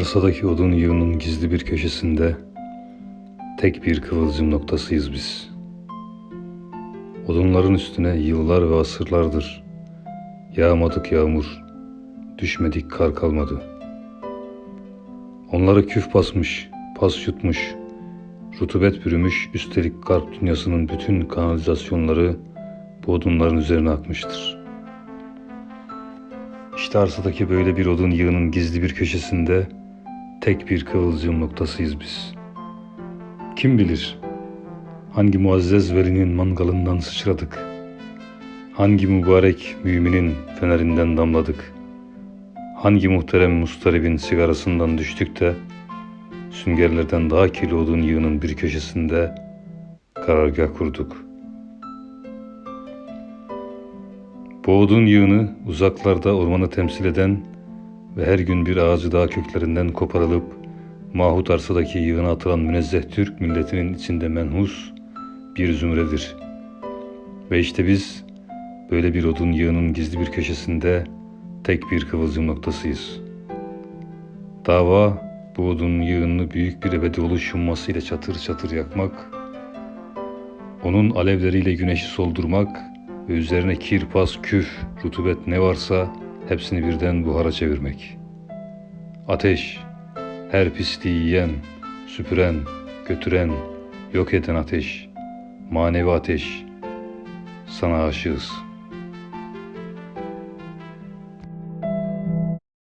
Arsadaki odun yığının gizli bir köşesinde tek bir kıvılcım noktasıyız biz. Odunların üstüne yıllar ve asırlardır yağmadık yağmur, düşmedik kar kalmadı. Onları küf basmış, pas yutmuş, rutubet bürümüş, üstelik garp dünyasının bütün kanalizasyonları bu odunların üzerine akmıştır. İşte arsadaki böyle bir odun yığının gizli bir köşesinde tek bir kıvılcım noktasıyız biz. Kim bilir hangi muazzez velinin mangalından sıçradık, hangi mübarek müminin fenerinden damladık, hangi muhterem mustaribin sigarasından düştük de süngerlerden daha kirli odun yığının bir köşesinde karargah kurduk.'' Bu odun yığını uzaklarda ormanı temsil eden ve her gün bir ağacı dağ köklerinden koparılıp mahut arsadaki yığına atılan münezzeh Türk milletinin içinde menhus bir zümredir. Ve işte biz böyle bir odun yığının gizli bir köşesinde tek bir kıvılcım noktasıyız. Dava bu odun yığınını büyük bir ebedi oluş yummasıyla çatır çatır yakmak, onun alevleriyle güneşi soldurmak ve üzerine kir, pas, küf, rutubet ne varsa hepsini birden buhara çevirmek. Ateş, her pisliği yiyen, süpüren, götüren, yok eden ateş, manevi ateş. Sana aşığız.''